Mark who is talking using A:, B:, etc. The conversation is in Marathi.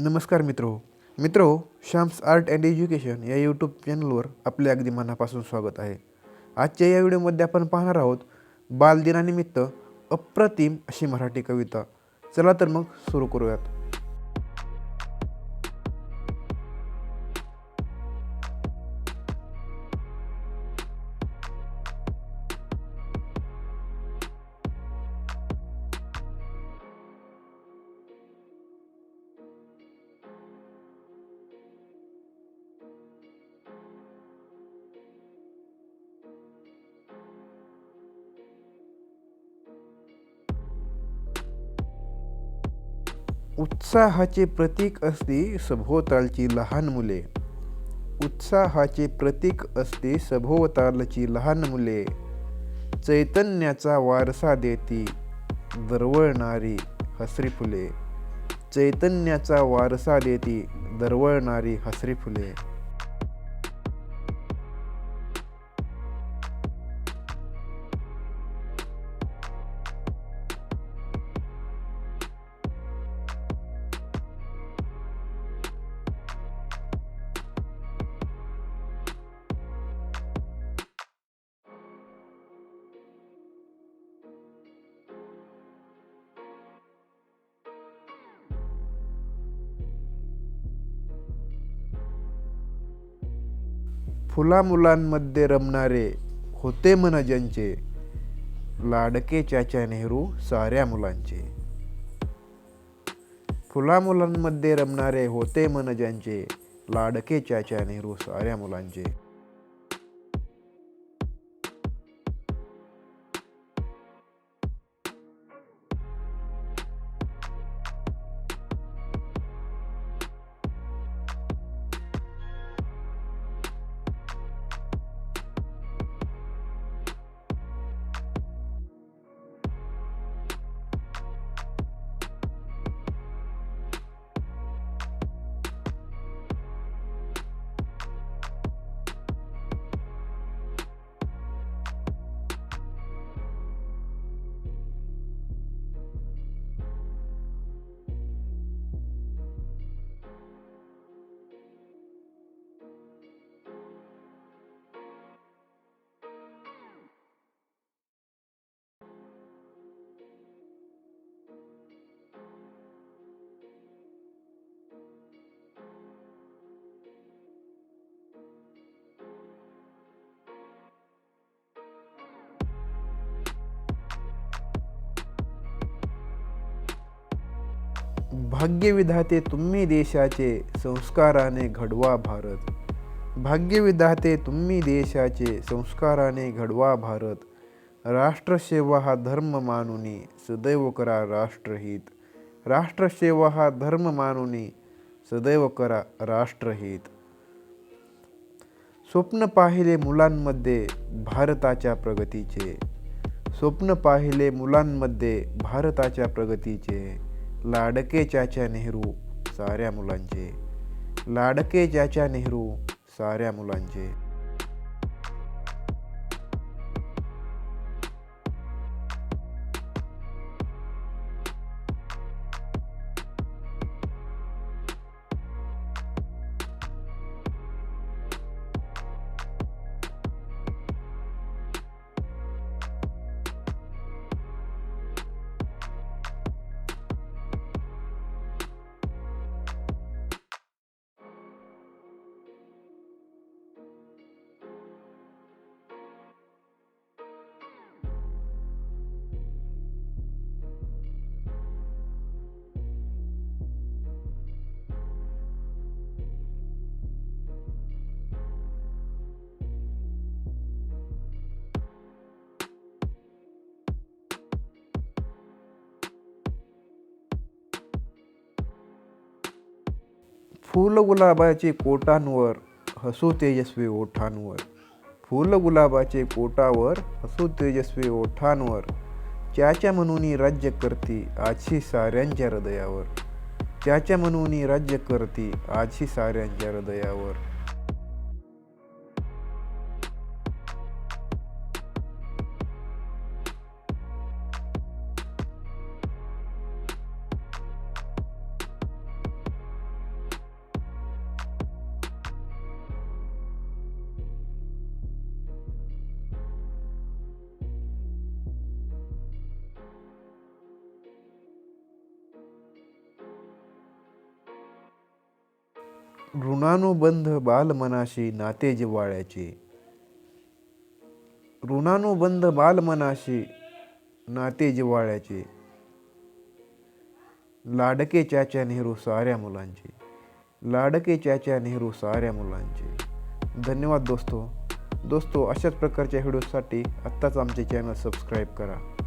A: नमस्कार मित्रो. मित्रो शाम्स आर्ट अँड एज्युकेशन या यूट्यूब चॅनलवर आपले अगदी मनापासून स्वागत आहे. आजच्या या व्हिडिओमध्ये आपण पाहणार आहोत बालदिनानिमित्त अप्रतिम अशी मराठी कविता. चला तर मग सुरू करूयात. उत्साहाचे प्रतीक असते सभोवतालची लहान मुले. उत्साहाचे प्रतीक असते सभोवतालची लहान मुले. चैतन्याचा वारसा देती दरवळणारी हसरी फुले. चैतन्याचा वारसा देती दरवळणारी हसरी फुले. फुला मुलांमध्ये रमणारे होते मन ज्यांचे लाडके चाचा नेहरू साऱ्या मुलांचे. फुला मुलांमध्ये रमणारे होते मन ज्यांचे लाडके चाचा नेहरू साऱ्या मुलांचे. भाग्यविधाते तुम्ही देशाचे संस्काराने घडवा भारत. भाग्यविधाते तुम्ही देशाचे संस्काराने घडवा भारत. राष्ट्रसेवा हा धर्म मानुनी सदैव करा राष्ट्रहित. राष्ट्रसेवा हा धर्म मानुनी सदैव करा राष्ट्रहित. स्वप्न पाहिले मुलांमध्ये भारताच्या प्रगतीचे. स्वप्न पाहिले मुलांमध्ये भारताच्या प्रगतीचे. लाडके चाचा नेहरू साऱ्या मुलांचे. लाडके चाचा नेहरू साऱ्या मुलांचे. फुल गुलाबाचे कोटांवर हसू तेजस्वी ओठांवर. फुल गुलाबाचे कोटावर हसू तेजस्वी ओठांवर. च्याच्या म्हणून राज्य करती आजशी साऱ्यांच्या हृदयावर. त्याच्या म्हणून राज्य करती आजशी साऱ्यांच्या हृदयावर. ऋणानुबंध बालमनाशी नाते जिव्हाळ्याचे. ऋणानुबंध बालमनाशी नाते जिव्हाळ्याचे. लाडके चाचा नेहरू साऱ्या मुलांचे. लाडके चाचा नेहरू साऱ्या मुलांचे. धन्यवाद दोस्तो. दोस्तो अशाच प्रकारच्या व्हिडिओसाठी आत्ताच आमचे चॅनल सबस्क्राईब करा.